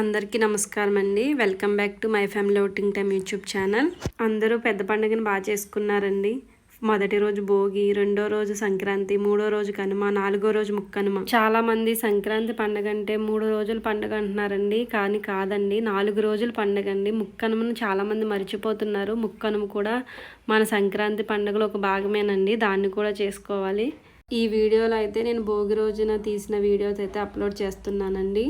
అందరికీ నమస్కారం అండి welcome back to my family outing time YouTube channel అందరూ పెద్ద పండుగను బాగా చేసుకున్నారండి. మొదటి రోజు భోగి రెండో రోజు సంక్రాంతి మూడో రోజు కనుమ నాలుగో రోజు ముక్కనుమ. చాలా మంది సంక్రాంతి పండుగ అంటే మూడు రోజుల పండుగ అంటున్నారండి. కానీ కాదండి నాలుగు రోజుల పండుగ అండి. ముక్కనుమను చాలా మంది మర్చిపోతున్నారు. ముక్కనుమ కూడా మన సంక్రాంతి పండుగలో ఒక భాగమేనండి. దాన్ని కూడా చేసుకోవాలి. ఈ వీడియోలో అయితే నేను భోగి రోజున తీసిన వీడియోస్ అయితే అప్లోడ్ చేస్తున్నానండి.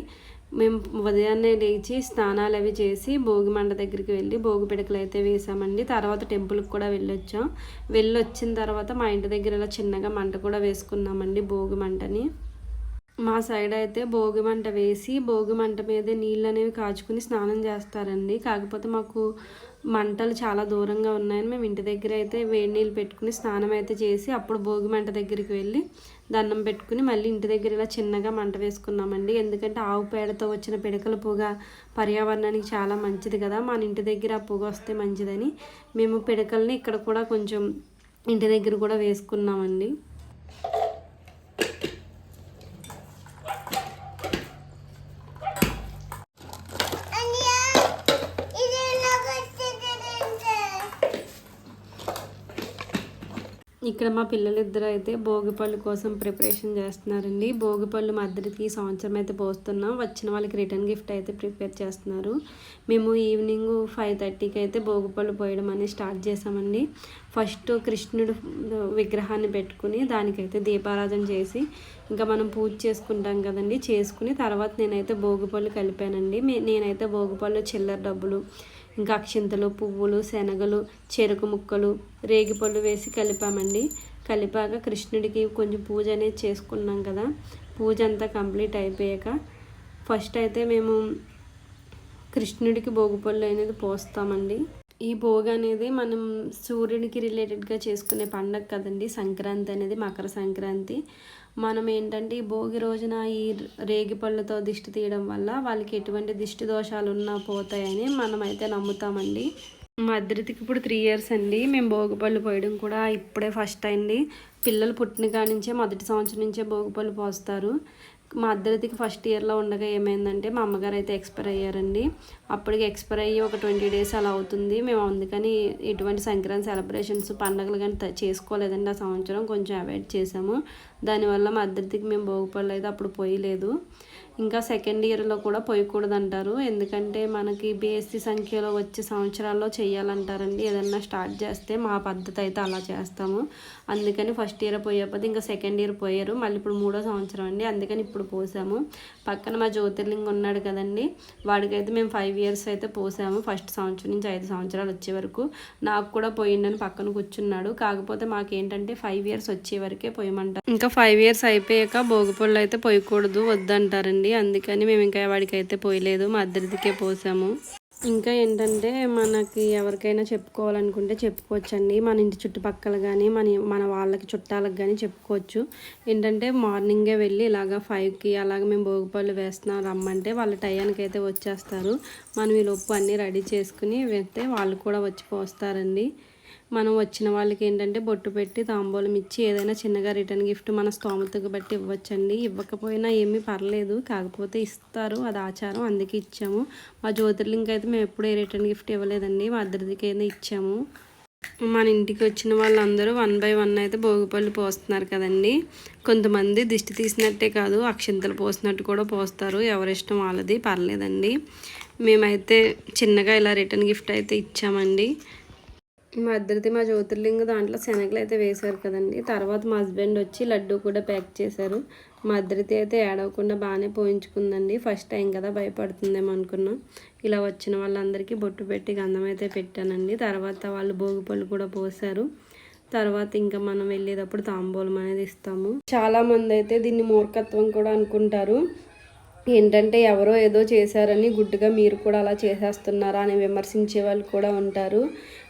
మేము ఉదయాన్నే లేచి స్నానాలు అవి చేసి భోగి మంట దగ్గరికి వెళ్ళి భోగి పిడకలు అయితే వేసామండి. తర్వాత టెంపుల్కి కూడా వెళ్ళొచ్చాం. వెళ్ళి వచ్చిన తర్వాత మా ఇంటి దగ్గర ఇలా చిన్నగా మంట కూడా వేసుకున్నామండి భోగి మంటని మా సైడ్ అయితే భోగి మంట వేసి భోగి మంట మీద నీళ్ళు అనేవి కాచుకుని స్నానం చేస్తారండి. కాకపోతే మాకు మంటలు చాలా దూరంగా ఉన్నాయని మేము ఇంటి దగ్గర అయితే వేడి నీళ్ళు పెట్టుకుని స్నానం అయితే చేసి అప్పుడు భోగి మంట దగ్గరికి వెళ్ళి దండం పెట్టుకుని మళ్ళీ ఇంటి దగ్గర ఇలా చిన్నగా మంట వేసుకున్నామండి ఎందుకంటే ఆవు పేడతో వచ్చిన పిడకల పొగ పర్యావరణానికి చాలా మంచిది కదా. మన ఇంటి దగ్గర ఆ పొగ వస్తే మంచిదని మేము పిడకల్ని ఇక్కడ కూడా కొంచెం ఇంటి దగ్గర కూడా వేసుకున్నామండి. ఇక్కడ మా పిల్లలిద్దరు అయితే భోగిపళ్ళు కోసం ప్రిపరేషన్ చేస్తున్నారండి. భోగిపళ్ళు మా ఇద్దరికి సంవత్సరం అయితే పోస్తున్నాం. వచ్చిన వాళ్ళకి రిటర్న్ గిఫ్ట్ అయితే ప్రిపేర్ చేస్తున్నారు. మేము ఈవినింగ్ ఫైవ్ థర్టీకి అయితే భోగిపళ్ళు పోయడం అనేది స్టార్ట్ చేసామండి ఫస్ట్ కృష్ణుడు విగ్రహాన్ని పెట్టుకుని దానికైతే దీపారాధన చేసి ఇంకా మనం పూజ చేసుకుంటాం కదండి. చేసుకుని తర్వాత నేనైతే భోగిపళ్ళు కలిపానండి. నేనైతే భోగిపళ్ళు చిల్లర డబ్బులు ఇంకా అక్షింతలు పువ్వులు శనగలు చెరుకు ముక్కలు రేగిపళ్ళు వేసి కలిపామండి. కలిపాక కృష్ణుడికి కొంచెం పూజ అనేది చేసుకున్నాం కదా. పూజ అంతా కంప్లీట్ అయిపోయాక ఫస్ట్ అయితే మేము కృష్ణుడికి భోగిపళ్ళు అనేది పోస్తామండి. ఈ భోగి అనేది మనం సూర్యునికి రిలేటెడ్గా చేసుకునే పండగ కదండి. సంక్రాంతి అనేది మకర సంక్రాంతి. మనం ఏంటంటే ఈ భోగి రోజున ఈ రేగి పళ్ళతో దిష్టి తీయడం వల్ల వాళ్ళకి ఎటువంటి దిష్టి దోషాలు ఉన్నా పోతాయని మనమైతే నమ్ముతామండి. మా ఇద్దరికి ఇప్పుడు త్రీ ఇయర్స్ అండి. మేము భోగిపళ్ళు పోయడం కూడా ఇప్పుడే ఫస్ట్ అయింది పిల్లలు పుట్టిన కాడి నుంచే మొదటి సంవత్సరం నుంచే భోగిపళ్ళు పోస్తారు. మా అద్దరిదికి ఫస్ట్ ఇయర్లో ఉండగా ఏమైందంటే మా అమ్మగారు అయితే ఎక్స్పైర్ అయ్యారండి. అప్పటికి ఎక్స్పైర్ అయ్యి ఒక ట్వంటీ డేస్ అలా అవుతుంది. మేము అందుకని ఎటువంటి సంక్రాంతి సెలబ్రేషన్స్ పండగలు కానీ చేసుకోలేదండి ఆ సంవత్సరం. కొంచెం అవాయిడ్ చేసాము దానివల్ల మా అద్దరిదికి మేము బాగుపడలేదు అప్పుడు పోయలేదు. ఇంకా సెకండ్ ఇయర్లో కూడా పోయకూడదంటారు. ఎందుకంటే మనకి బీఎస్సీ సంఖ్యలో వచ్చే సంవత్సరాల్లో చేయాలంటారండి ఏదన్నా స్టార్ట్ చేస్తే మా పద్ధతి అయితే అలా చేస్తాము. అందుకని ఫస్ట్ ఇయర్ పోయేపోతే ఇంకా సెకండ్ ఇయర్ పోయారు. మళ్ళీ ఇప్పుడు మూడో సంవత్సరం అండి. అందుకని ఇప్పుడు పోసాము. పక్కన మా జ్యోతిర్లింగం ఉన్నాడు కదండి. వాడికైతే మేము ఫైవ్ ఇయర్స్ అయితే పోసాము. ఫస్ట్ సంవత్సరం నుంచి ఐదు సంవత్సరాలు వచ్చే వరకు. నాకు కూడా పోయిండని పక్కన కూర్చున్నాడు. కాకపోతే మాకేంటంటే ఫైవ్ ఇయర్స్ వచ్చే వరకే పోయమంటారు. ఇంకా ఫైవ్ ఇయర్స్ అయిపోయాక భోగిపళ్ళు అయితే పోయకూడదు వద్దంటారండి. అందుకని మేము ఇంకా వాడికి అయితే పోయలేదు. మా అద్దరిదికే పోసాము. ఇంకా ఏంటంటే మనకి ఎవరికైనా చెప్పుకోవాలనుకుంటే చెప్పుకోవచ్చండి. మన ఇంటి చుట్టుపక్కల కానీ మన మన వాళ్ళకి చుట్టాలకు కానీ చెప్పుకోవచ్చు. ఏంటంటే మార్నింగే వెళ్ళి ఇలాగ ఫైవ్కి అలాగ మేము భోగిపళ్ళు వేస్తున్నాం రమ్మంటే వాళ్ళ టయానికి అయితే వచ్చేస్తారు. మనం ఈ లోపు అన్నీ రెడీ చేసుకుని వెళ్తే వాళ్ళు కూడా వచ్చి పోస్తారండి. మనం వచ్చిన వాళ్ళకి ఏంటంటే బొట్టు పెట్టి తాంబూలం ఇచ్చి ఏదైనా చిన్నగా రిటర్న్ గిఫ్ట్ మన స్తోమతకు బట్టి ఇవ్వచ్చండి. ఇవ్వకపోయినా ఏమీ పర్లేదు. కాకపోతే ఇస్తారు. అది ఆచారం. అందుకే ఇచ్చాము. మా జ్యోతిర్లింగ్ అయితే మేము ఎప్పుడూ రిటర్న్ గిఫ్ట్ ఇవ్వలేదండి. మా అద్దరికి అయితే ఇచ్చాము. మన ఇంటికి వచ్చిన వాళ్ళందరూ వన్ బై వన్ అయితే భోగిపళ్ళు పోస్తున్నారు కదండి. కొంతమంది దిష్టి తీసినట్టే కాదు అక్షింతలు పోసినట్టు కూడా పోస్తారు. ఎవరిష్టం వాళ్ళది. పర్లేదండి. మేమైతే చిన్నగా ఇలా రిటర్న్ గిఫ్ట్ అయితే ఇచ్చామండి. మా ఇద్దరిది మా జ్యోతిర్లింగ దాంట్లో శనగలు అయితే వేశారు కదండి. తర్వాత మా హస్బెండ్ వచ్చి లడ్డు కూడా ప్యాక్ చేశారు. మా ఇద్దరిది అయితే ఏడవకుండా బాగానే పోయించుకుందండి. ఫస్ట్ టైం కదా భయపడుతుందేమో అనుకున్నాం. ఇలా వచ్చిన వాళ్ళందరికీ బొట్టు పెట్టి గంధం అయితే పెట్టానండి. తర్వాత వాళ్ళు భోగిపళ్ళు కూడా పోసారు తర్వాత ఇంకా మనం వెళ్ళేటప్పుడు తాంబూలం అనేది ఇస్తాము. చాలామంది అయితే దీన్ని మూర్ఖత్వం కూడా అనుకుంటారు. ఏంటంటే ఎవరో ఏదో చేశారని గుడ్డుగా మీరు కూడా అలా చేసేస్తున్నారా అని విమర్శించే వాళ్ళు కూడా ఉంటారు.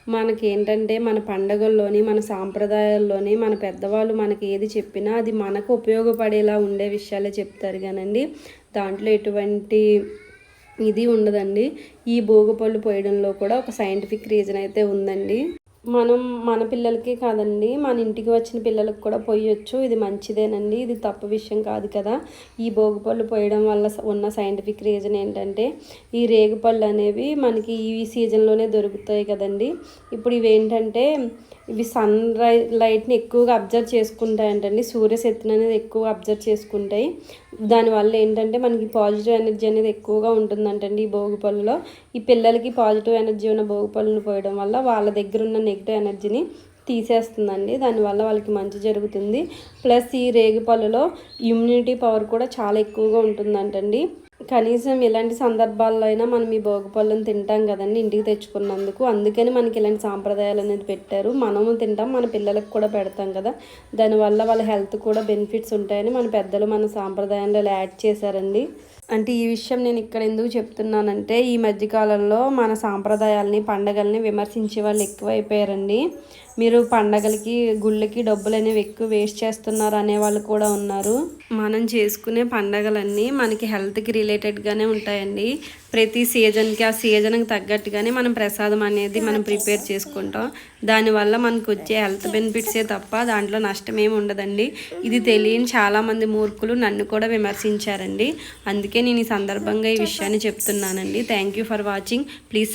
మనకి ఏంటంటే మన పండగల్లోని మన సాంప్రదాయాల్లోని మన పెద్దవాళ్ళు మనకి ఏది చెప్పినా అది మనకు ఉపయోగపడేలా ఉండే విషయాలే చెప్తారు కానండి. దాంట్లో ఎటువంటి ఇది ఉండదండి. ఈ భోగపళ్ళు పోయడంలో కూడా ఒక సైంటిఫిక్ రీజన్ అయితే ఉందండి. మనం మన పిల్లలకి కాదండి మన ఇంటికి వచ్చిన పిల్లలకు కూడా పోయొచ్చు. ఇది మంచిదేనండి ఇది తప్పు విషయం కాదు కదా. ఈ భోగిపళ్ళు పోయడం వల్ల ఉన్న సైంటిఫిక్ రీజన్ ఏంటంటే ఈ రేగుపళ్ళు అనేవి మనకి ఈ సీజన్లోనే దొరుకుతాయి కదండి. ఇప్పుడు ఇవేంటంటే ఇవి సన్ రై లైట్ని ఎక్కువగా అబ్జర్వ్ చేసుకుంటాయంటండి. సూర్యశక్తిని అనేది ఎక్కువ అబ్జర్వ్ చేసుకుంటాయి. దానివల్ల ఏంటంటే మనకి పాజిటివ్ ఎనర్జీ అనేది ఎక్కువగా ఉంటుందంటండి ఈ భోగి పళ్ళులో. ఈ పిల్లలకి పాజిటివ్ ఎనర్జీ ఉన్న భోగి పళ్ళను పోయడం వల్ల వాళ్ళ దగ్గర ఉన్న నెగిటివ్ ఎనర్జీని తీసేస్తుందండి. దానివల్ల వాళ్ళకి మంచి జరుగుతుంది. ప్లస్ ఈ రేగి పళ్ళులో ఇమ్యూనిటీ పవర్ కూడా చాలా ఎక్కువగా ఉంటుందంటండి. కనీసం ఇలాంటి సందర్భాల్లో అయినా మనం ఈ భోగి పళ్ళను తింటాం కదండి ఇంటికి తెచ్చుకున్నందుకు. అందుకని మనకి ఇలాంటి సాంప్రదాయాలు అనేది పెట్టారు. మనము తింటాం మన పిల్లలకు కూడా పెడతాం కదా. దానివల్ల వాళ్ళ హెల్త్ కూడా బెనిఫిట్స్ ఉంటాయని మన పెద్దలు మన సాంప్రదాయంలో యాడ్ చేశారండి. అంటే ఈ విషయం నేను ఇక్కడ ఎందుకు చెప్తున్నానంటే ఈ మధ్యకాలంలో మన సాంప్రదాయాలని పండగల్ని విమర్శించే వాళ్ళు ఎక్కువైపోయారండి. మీరు పండగలకి గుళ్ళకి డబ్బులు అనేవి ఎక్కువ వేస్ట్ చేస్తున్నారు అనే వాళ్ళు కూడా ఉన్నారు. మనం చేసుకునే పండగలన్నీ మనకి హెల్త్కి రిలేటెడ్గానే ఉంటాయండి. ప్రతి సీజన్కి ఆ సీజన్కి తగ్గట్టుగానే మనం ప్రసాదం అనేది మనం ప్రిపేర్ చేసుకుంటాం. దానివల్ల మనకు వచ్చే హెల్త్ బెనిఫిట్సే తప్ప దాంట్లో నష్టం ఏమి ఉండదండి. ఇది తెలియని చాలామంది మూర్ఖులు నన్ను కూడా విమర్శించారండి. అందుకే నేను ఈ సందర్భంగా ఈ విషయాన్ని చెప్తున్నానండి. Thank you for watching please